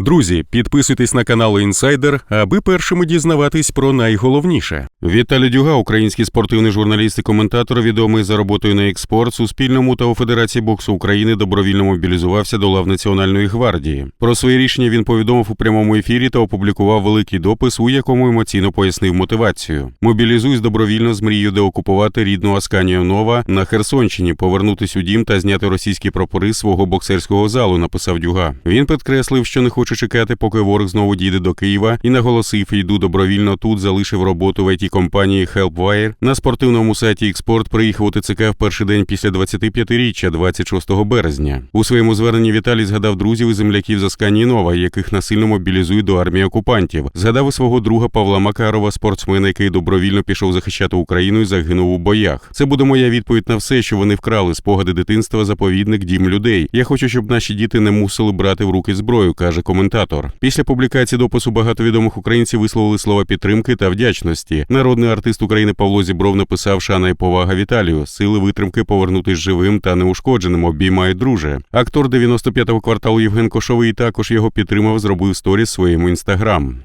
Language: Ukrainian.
Друзі, підписуйтесь на канал Інсайдер, аби першими дізнаватись про найголовніше. Віталій Дюга, український спортивний журналіст і коментатор, відомий за роботою на експорт, Суспільному та у Федерації боксу України добровільно мобілізувався до лав Національної гвардії. Про своє рішення він повідомив у прямому ефірі та опублікував великий допис, у якому емоційно пояснив мотивацію. Мобілізуюсь добровільно з мрією деокупувати рідну Асканію Нова на Херсонщині, повернутись у дім та зняти російські прапори свого боксерського залу. Написав Дюга. Він підкреслив, що не хоче чекати, поки ворог знову дійде до Києва, і наголосив, йду добровільно тут. Залишив роботу в it компанії Helpwire. На спортивному сайті Експорт приїхав у ТЦК в перший день після 25-річчя, 26 березня. У своєму зверненні Віталій згадав друзів і земляків з Асканії Нова, яких насильно мобілізують до армії окупантів. Згадав і свого друга Павла Макарова, спортсмена, який добровільно пішов захищати Україну і загинув у боях. Це буде моя відповідь на все, що вони вкрали спогади дитинства, заповідник, дім людей. Я хочу, щоб наші діти не мусили брати в руки зброю, каже коментатор. Після публікації допису багато відомих українців висловили слова підтримки та вдячності. Народний артист України Павло Зібров написав шана і повага Віталію, сили витримки повернутись живим та неушкодженим. Обіймає друже. Актор 95-го кварталу Євген Кошовий також його підтримав, зробив сторіс своєму інстаграм.